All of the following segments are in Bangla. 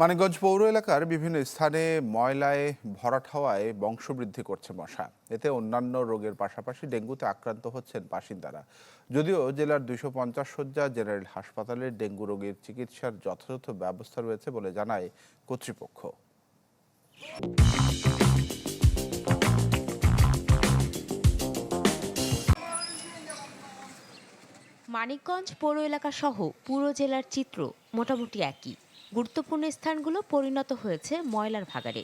মানিকগঞ্জ পৌর এলাকার বিভিন্ন স্থানে ময়লায় ভরাট হওয়ায় বংশবৃদ্ধি করছে মশা। এতে অন্যান্য রোগের পাশাপাশি ডেঙ্গুতে আক্রান্ত হচ্ছেন বাসিন্দারা। যদিও জেলার দুইশো পঞ্চাশ শয্যা জেনারেল হাসপাতালে ডেঙ্গু রোগীর চিকিৎসার যথাযথ ব্যবস্থা রয়েছে বলে জানায় কর্তৃপক্ষ। মানিকগঞ্জ পৌর এলাকা সহ পুরো জেলার চিত্র মোটামুটি একই। গুরুত্বপূর্ণ স্থানগুলো পরিণত হয়েছে ময়লার ভাগাড়ে।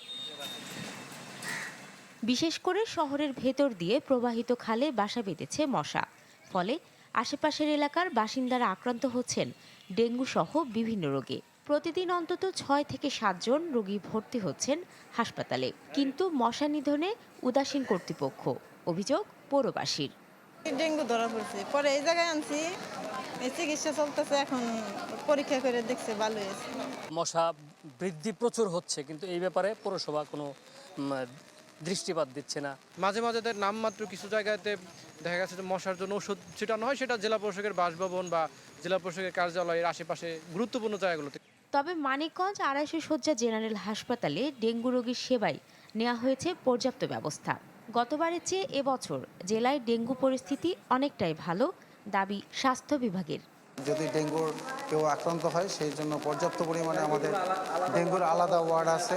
বিশেষ করে শহরের ভেতর দিয়ে প্রবাহিত খালে বাসা বেঁধেছে মশা। ফলে আশেপাশের এলাকার বাসিন্দারা আক্রান্ত হচ্ছেন ডেঙ্গু সহ বিভিন্ন রোগে। প্রতিদিন অন্তত ছয় থেকে সাতজন রোগী ভর্তি হচ্ছেন হাসপাতালে। কিন্তু মশা নিধনে উদাসীন কর্তৃপক্ষ। অভিযোগ পৌরবাসীর। ডেঙ্গু ধরা পড়ছে। পরে এই জায়গায় আনছি। এই চিকিৎসা চলতেছে এখন পরীক্ষা করে দেখছে ভালো হয়েছে। মশা বৃদ্ধি প্রচুর হচ্ছে কিন্তু এই ব্যাপারে পৌরসভা কোনো দৃষ্টিপাত দিচ্ছে না। মাঝে মাঝে তার নামমাত্র কিছু জায়গাতে দেখা গেছে যে মশার জন্য ওষুধ ছিটানো হয় সেটা জেলা প্রশাসকের বাসভবন বা জেলা প্রশাসকের কার্যালয়ের আশেপাশে গুরুত্বপূর্ণ জায়গাগুলোতে। তবে মানিকগঞ্জ আড়াইশো শয্যা জেনারেল হাসপাতালে ডেঙ্গু রোগীর সেবায় নেওয়া হয়েছে পর্যাপ্ত ব্যবস্থা। গতবারের চেয়ে এবছর জেলায় ডেঙ্গু পরিস্থিতি অনেকটাই ভালো দাবি স্বাস্থ্য বিভাগের। যদি ডেঙ্গুর কেউ আক্রান্ত হয় সেই জন্য পর্যাপ্ত পরিমাণে আমাদের ডেঙ্গুর আলাদা ওয়ার্ড আছে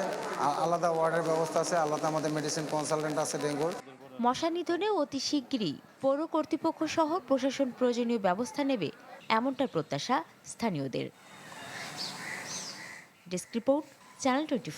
আলাদা ওয়ার্ডের ব্যবস্থা আছে আলাদা আমাদের মেডিসিন কনসালটেন্ট আছে ডেঙ্গুর। মশা নিধনে অতি শিগগিরই পৌর কর্তৃপক্ষ সহ প্রশাসন প্রয়োজনীয় ব্যবস্থা নেবে এমনটা প্রত্যাশা স্থানীয়দের। Desk report channel twenty